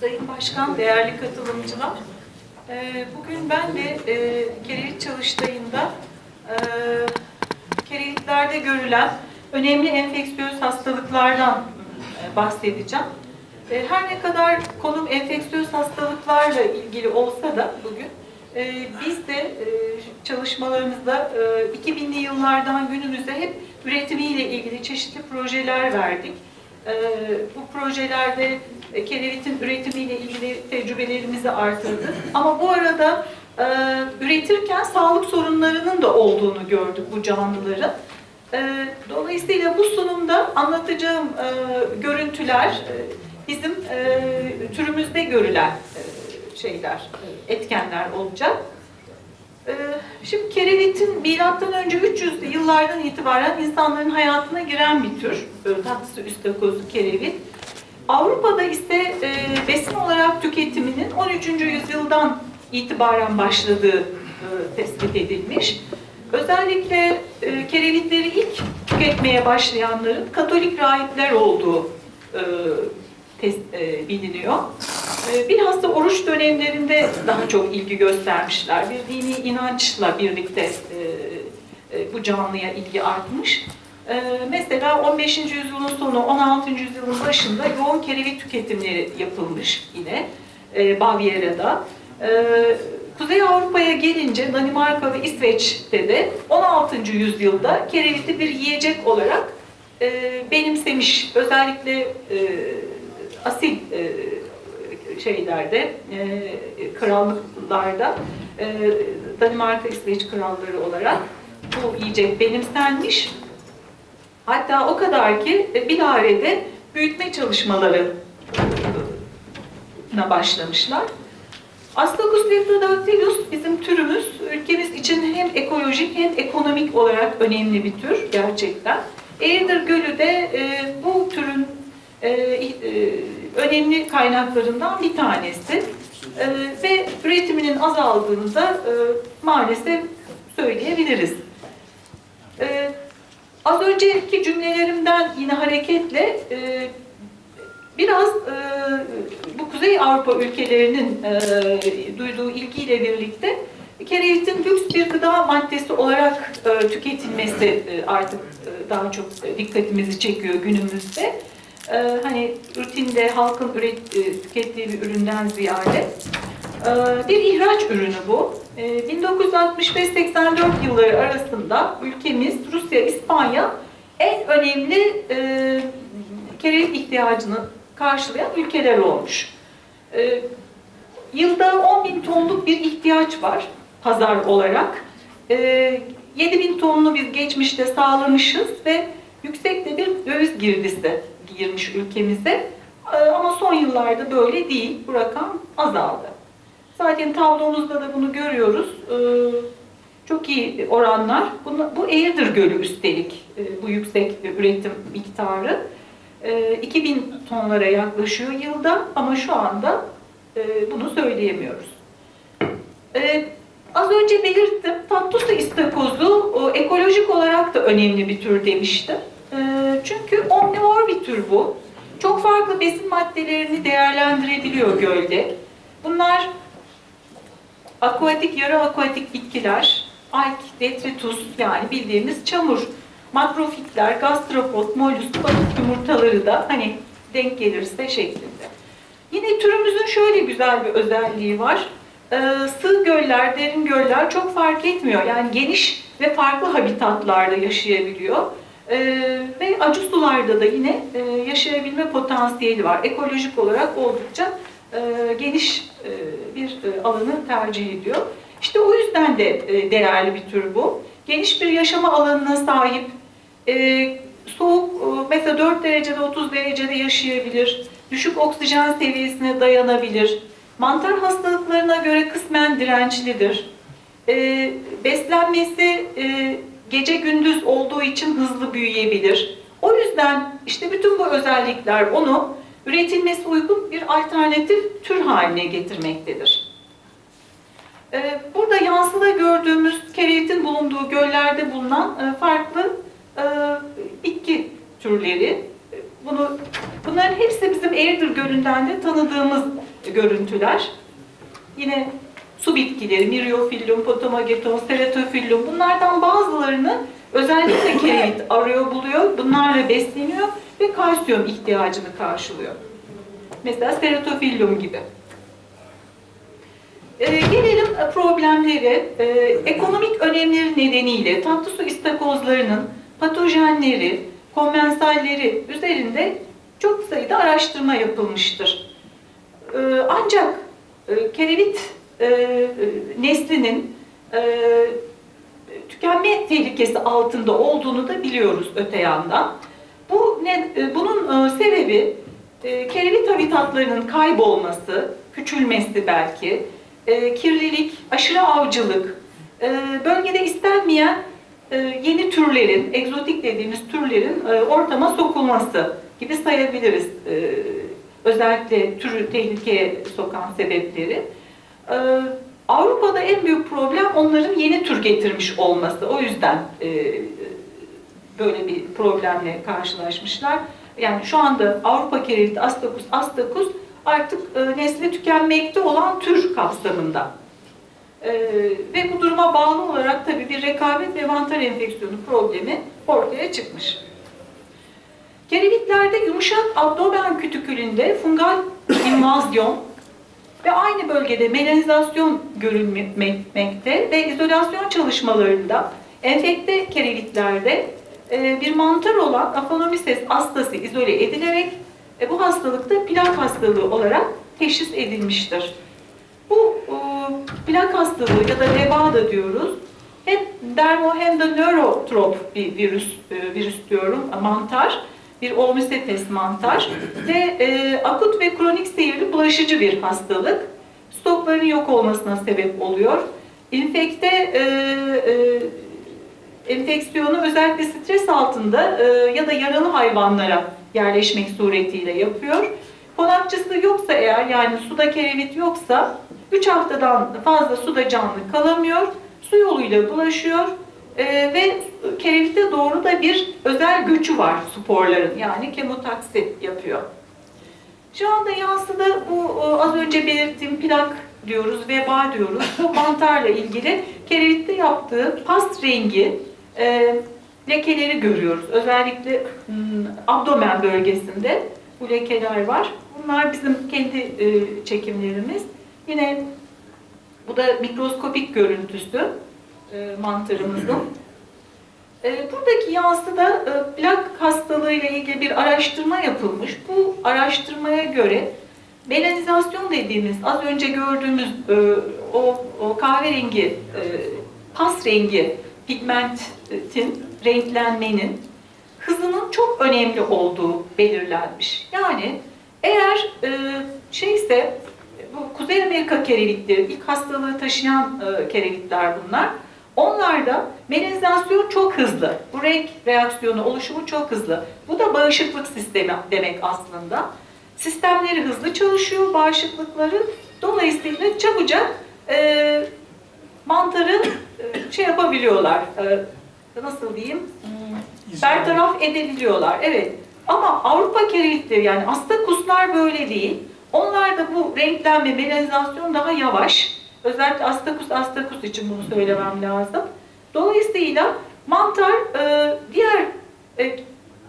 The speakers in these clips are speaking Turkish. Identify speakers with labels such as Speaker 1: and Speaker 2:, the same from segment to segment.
Speaker 1: Sayın Başkan, değerli katılımcılar. Ee, Bugün ben de e, Kerevit çalıştayında e, Kerevitlerde görülen önemli enfeksiyöz hastalıklardan e, bahsedeceğim. Her ne kadar konum enfeksiyöz hastalıklarla ilgili olsa da bugün biz de çalışmalarımızda e, 2000'li yıllardan günümüze hep üretimiyle ilgili çeşitli projeler verdik. E, Bu projelerde e, kerevitin üretimiyle ilgili tecrübelerimizi artırdık. Ama bu arada e, üretirken sağlık sorunlarının da olduğunu gördük bu canlıların. E, Dolayısıyla bu sunumda anlatacağım görüntüler bizim türümüzde görülen şeyler, etkenler olacak. Ee, Şimdi kerevitin milattan önce 300'lü yıllardan itibaren insanların hayatına giren bir tür. Tatlısı üstakozlu kerevit. Avrupa'da ise e, besin olarak tüketiminin 13. yüzyıldan itibaren başladığı e, tespit edilmiş. Özellikle e, kerevitleri ilk tüketmeye başlayanların Katolik rahipler olduğu e, tes- e, biliniyor. E, Bilhassa oruç dönemlerinde daha çok ilgi göstermişler. Bir dini inançla birlikte e, e, bu canlıya ilgi artmış. E, Mesela 15. yüzyılın sonu, 16. yüzyılın başında yoğun kerevit tüketimleri yapılmış yine e, Bavyera'da. E, Kuzey Avrupa'ya gelince Danimarka ve İsveç'te de 16. yüzyılda kereviti bir yiyecek olarak e, benimsemiş. Özellikle e, asil e, şeylerde, e, krallıklarda e, Danimarka, İsveç kralları olarak bu yiyecek benimsenmiş. Hatta o kadar ki Bilare'de büyütme çalışmaları na başlamışlar. Astragus leptodactylus bizim türümüz ülkemiz için hem ekolojik hem ekonomik olarak önemli bir tür gerçekten. Eğirdir Gölü de e, bu türün e, e, önemli kaynaklarından bir tanesi. E, ve üretiminin azaldığını da e, maalesef söyleyebiliriz. E, az önceki cümlelerimden yine hareketle e, biraz e, bu Kuzey Avrupa ülkelerinin e, duyduğu ilgiyle birlikte kerevitin lüks bir gıda maddesi olarak e, tüketilmesi e, artık e, daha çok dikkatimizi çekiyor günümüzde. E, hani rutinde halkın üret, e, tükettiği bir üründen ziyade e, bir ihraç ürünü bu. E, 1965-84 yılları arasında ülkemiz, Rusya, İspanya en önemli e, kerevit ihtiyacını karşılayan ülkeler olmuş. E, yılda 10 bin tonluk bir ihtiyaç var pazar olarak. E, 7 bin tonunu biz geçmişte sağlamışız ve yüksek de bir döviz girdisi girmiş ülkemize. E, ama son yıllarda böyle değil. Bu rakam azaldı. Zaten tablomuzda da bunu görüyoruz. E, çok iyi oranlar. Bu Eğirdir Gölü üstelik e, bu yüksek üretim miktarı. E, 2000 tonlara yaklaşıyor yılda ama şu anda e, bunu söyleyemiyoruz. Az önce belirttim, tatlısı istakozu ekolojik olarak da önemli bir tür demiştim. Çünkü omnivor tür bu. Çok farklı besin maddelerini değerlendirebiliyor gölde. Bunlar aquatik, yarı aquatik bitkiler, alk, detritus yani bildiğimiz çamur, makrofitler, gastropod, mollusk, balık yumurtaları da hani denk gelirse şeklinde. Yine türümüzün şöyle güzel bir özelliği var. Ee, sığ göller, derin göller çok fark etmiyor. Yani geniş ve farklı habitatlarda yaşayabiliyor. Ee, ve acı sularda da yine e, yaşayabilme potansiyeli var. Ekolojik olarak oldukça e, geniş e, bir e, alanı tercih ediyor. İşte o yüzden de e, değerli bir tür bu. Geniş bir yaşama alanına sahip, e, soğuk e, mesela 4 derecede 30 derecede yaşayabilir, düşük oksijen seviyesine dayanabilir, mantar hastalıklarına göre kısmen dirençlidir. E, beslenmesi e, gece gündüz olduğu için hızlı büyüyebilir. O yüzden işte bütün bu özellikler onu üretilmesi uygun bir alternatif tür haline getirmektedir. Ee, Burada yansıda gördüğümüz kerevitin bulunduğu göllerde bulunan e, farklı e, bitki türleri. Bunu bunların hepsi bizim Eğirdir Gölü'nden de tanıdığımız görüntüler. Yine su bitkileri, Myriophyllum, Potamogeton, Ceratophyllum bunlardan bazılarını özellikle kerevit arıyor buluyor. Bunlarla besleniyor ve kalsiyum ihtiyacını karşılıyor. Mesela Ceratophyllum gibi. Ee, gelelim problemlere. Ee, ekonomik önemleri nedeniyle tatlı su istakozlarının patojenleri, kommensalleri üzerinde çok sayıda araştırma yapılmıştır. Ee, ancak e, kerevit e, neslinin e, tükenme tehlikesi altında olduğunu da biliyoruz öte yandan. Bu ne, e, bunun e, sebebi e, kerevit habitatlarının kaybolması, küçülmesi belki, e, kirlilik, aşırı avcılık, e, bölgede istenmeyen e, yeni türlerin, egzotik dediğimiz türlerin e, ortama sokulması gibi sayabiliriz. E, özellikle türü tehlikeye sokan sebepleri. E, Avrupa'da en büyük problem onların yeni tür getirmiş olması. O yüzden e, böyle bir problemle karşılaşmışlar. Yani şu anda Avrupa kereviti Astakus astakus artık e, nesli tükenmekte olan tür kapsamında. E, ve bu duruma bağlı olarak tabii bir rekabet ve mantar enfeksiyonu problemi ortaya çıkmış. Kerevitlerde yumuşak abdomen kütükülünde fungal invazyon ve aynı bölgede melanizasyon görülmekte ve izolasyon çalışmalarında enfekte kerevitlerde e, bir mantar olan Aphanomyces astası izole edilerek e, bu hastalıkta plak hastalığı olarak teşhis edilmiştir. Bu e, plak hastalığı ya da veba da diyoruz. Hem dermo hem de nörotrop bir virüs, virüs diyorum, mantar bir Olmisetes mantar ve e, akut ve kronik seyirli bulaşıcı bir hastalık. Stokların yok olmasına sebep oluyor. İnfekte e, e, enfeksiyonu özellikle stres altında e, ya da yaralı hayvanlara yerleşmek suretiyle yapıyor. Konakçısı yoksa eğer yani suda kerevit yoksa 3 haftadan fazla suda canlı kalamıyor. Su yoluyla bulaşıyor e, ve kerevite doğru da bir özel göçü var sporların yani kemotaksit yapıyor. Şu anda yansıda bu az önce belirttiğim plak diyoruz, veba diyoruz. Bu mantarla ilgili kerevitte yaptığı past rengi e, lekeleri görüyoruz. Özellikle hmm, abdomen bölgesinde bu lekeler var. Bunlar bizim kendi e, çekimlerimiz. Yine bu da mikroskopik görüntüsü e, mantarımızın. E, buradaki yansıda e, plak hastalığı ile ilgili bir araştırma yapılmış. Bu araştırmaya göre melanizasyon dediğimiz az önce gördüğümüz e, o, o kahverengi pas rengi pigmentin renklenmenin hızının çok önemli olduğu belirlenmiş. Yani eğer e, şeyse bu Kuzey Amerika kerevitleri, ilk hastalığı taşıyan e, kerevitler bunlar. Onlarda melanizasyon çok hızlı. Bu renk reaksiyonu oluşumu çok hızlı. Bu da bağışıklık sistemi demek aslında. Sistemleri hızlı çalışıyor, bağışıklıkları. Dolayısıyla çabucak e, mantarı e, şey yapabiliyorlar. E, nasıl diyeyim? Hmm, bertaraf edebiliyorlar. Evet. Ama Avrupa kerevitleri yani astakuslar böyle değil. Onlarda bu renklenme, melanizasyon daha yavaş. Özellikle astakus astakus için bunu söylemem lazım. Dolayısıyla mantar e, diğer e,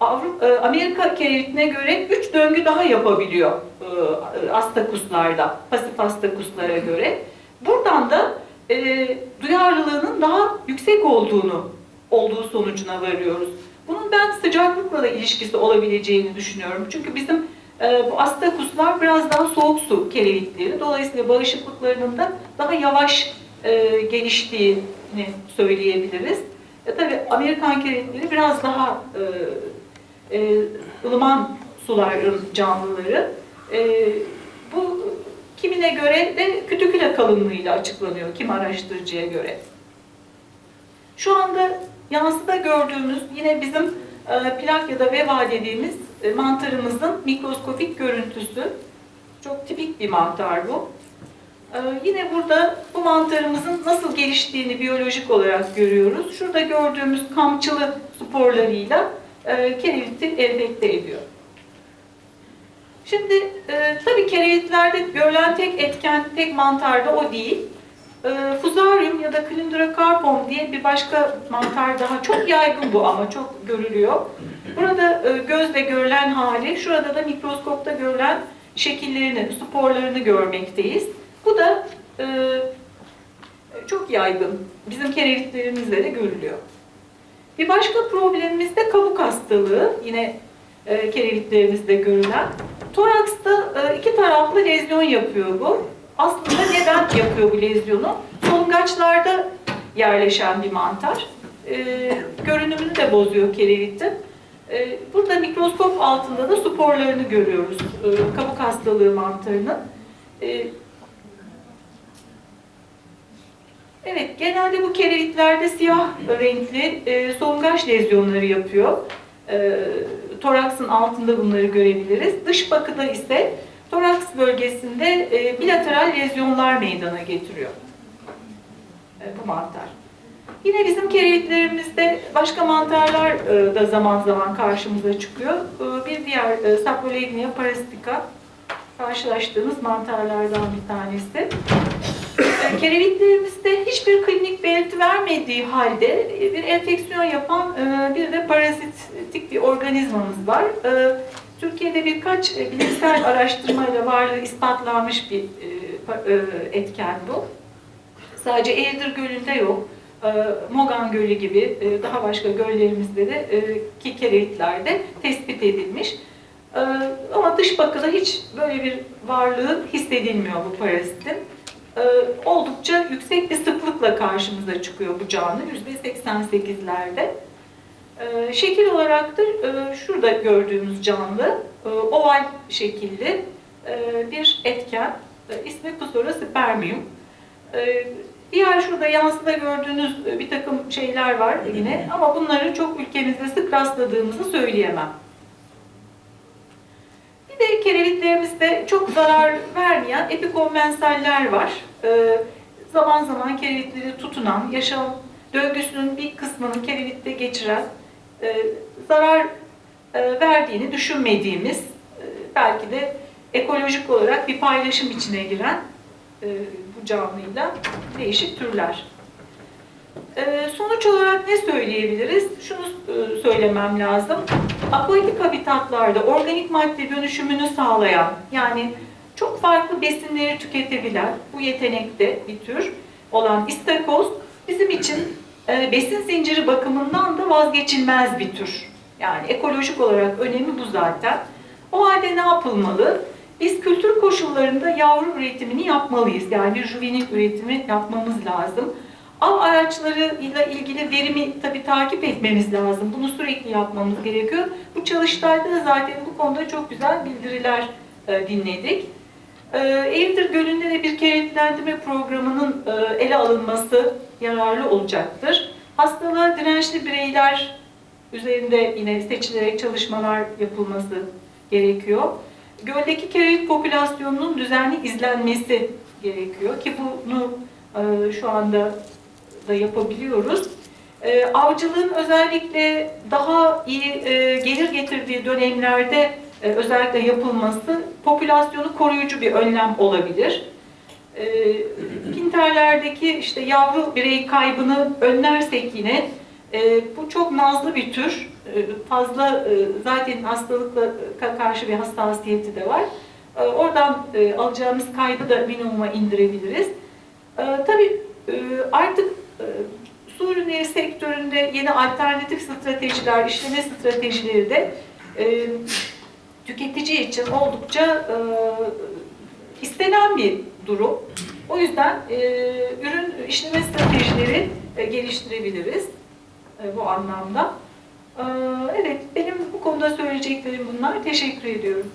Speaker 1: Avrupa, e, Amerika kerevitine göre 3 döngü daha yapabiliyor e, astakuslarda, pasif astakuslara göre. Buradan da e, duyarlılığının daha yüksek olduğunu olduğu sonucuna varıyoruz. Bunun ben sıcaklıkla da ilişkisi olabileceğini düşünüyorum. Çünkü bizim e, bu astakuslar biraz daha soğuk su kerevitleri. Dolayısıyla bağışıklıklarının da daha yavaş e, geliştiğini söyleyebiliriz. E, tabii Amerikan kerevitleri biraz daha e, e, ılıman suların canlıları. E, bu kimine göre de kütüküle kalınlığıyla açıklanıyor, kim araştırıcıya göre. Şu anda yansıda gördüğümüz yine bizim e, plak ya da veva dediğimiz e, mantarımızın mikroskopik görüntüsü. Çok tipik bir mantar bu. E, yine burada bu mantarımızın nasıl geliştiğini biyolojik olarak görüyoruz. Şurada gördüğümüz kamçılı sporlarıyla e, kereviti enfekte ediyor. Şimdi e, tabii kerevitlerde görülen tek etken, tek mantar da o değil. E, Fusarium ya da Clindoracarpum diye bir başka mantar daha çok yaygın bu ama çok görülüyor. Burada e, gözle görülen hali, şurada da mikroskopta görülen şekillerini, sporlarını görmekteyiz. Bu da e, çok yaygın. Bizim kerevitlerimizde de görülüyor. Bir başka problemimiz de kabuk hastalığı. Yine e, görülen. Toraksta e, iki taraflı lezyon yapıyor bu. Aslında neden yapıyor bu lezyonu? Solungaçlarda yerleşen bir mantar. E, görünümünü de bozuyor kerevitin. E, burada mikroskop altında da sporlarını görüyoruz. E, kabuk hastalığı mantarının. E, Evet, genelde bu kerevitlerde siyah renkli e, solungaç lezyonları yapıyor. E, toraksın altında bunları görebiliriz. Dış bakıda ise toraks bölgesinde e, bilateral lezyonlar meydana getiriyor bu mantar. Yine bizim kerevitlerimizde başka mantarlar e, da zaman zaman karşımıza çıkıyor. E, bir diğer e, Saprolegnia parasitica karşılaştığımız mantarlardan bir tanesi. Kerevitlerimizde hiçbir klinik belirti vermediği halde bir enfeksiyon yapan bir de parazitik bir organizmamız var. Türkiye'de birkaç bilimsel araştırmayla varlığı ispatlanmış bir etken bu. Sadece Eğirdir Gölü'nde yok. E, Mogan Gölü gibi e, daha başka göllerimizde de e, ki kerevitlerde tespit edilmiş. Ama dış bakıda hiç böyle bir varlığı hissedilmiyor bu parazitin oldukça yüksek bir sıklıkla karşımıza çıkıyor bu canlı %88'lerde. E, şekil olarak da şurada gördüğümüz canlı oval şekilli bir etken. İsmi Pusora spermium. E, diğer şurada yansıda gördüğünüz e, bir takım şeyler var yine ama bunları çok ülkemizde sık rastladığımızı söyleyemem. Bir de kerevitlerimizde çok zarar vermeyen epikonvensaller var. Ee, zaman zaman kerevitleri tutunan, yaşam döngüsünün bir kısmını kerevitte geçiren, e, zarar e, verdiğini düşünmediğimiz, e, belki de ekolojik olarak bir paylaşım içine giren e, canlıyla değişik türler. Ee, Sonuç olarak ne söyleyebiliriz? Şunu e, söylemem lazım. Aquatik habitatlarda organik madde dönüşümünü sağlayan, yani çok farklı besinleri tüketebilen bu yetenekte bir tür olan istakoz bizim için e, besin zinciri bakımından da vazgeçilmez bir tür. Yani ekolojik olarak önemi bu zaten. O halde ne yapılmalı? Biz kültür koşullarında yavru üretimini yapmalıyız. Yani bir juvenil üretimi yapmamız lazım. Av araçlarıyla ilgili verimi tabii takip etmemiz lazım. Bunu sürekli yapmamız gerekiyor. Bu çalıştayda da zaten bu konuda çok güzel bildiriler e, dinledik. E, Eğirdir Gölü'nde de bir kerevitlendirme programının e, ele alınması yararlı olacaktır. Hastalığa dirençli bireyler üzerinde yine seçilerek çalışmalar yapılması gerekiyor. Göldeki kerevit popülasyonunun düzenli izlenmesi gerekiyor ki bunu e, şu anda da yapabiliyoruz. E, avcılığın özellikle daha iyi e, gelir getirdiği dönemlerde e, özellikle yapılması popülasyonu koruyucu bir önlem olabilir. E, Pinterlerdeki işte yavru birey kaybını önlersek yine e, bu çok nazlı bir tür. E, fazla e, zaten hastalıkla ka- karşı bir hassasiyeti de var. E, oradan e, alacağımız kaybı da minimuma indirebiliriz. E, tabii e, artık su ürünleri sektöründe yeni alternatif stratejiler, işleme stratejileri de tüketici için oldukça istenen bir durum. O yüzden ürün işleme stratejileri geliştirebiliriz bu anlamda. E, evet, benim bu konuda söyleyeceklerim bunlar. Teşekkür ediyorum.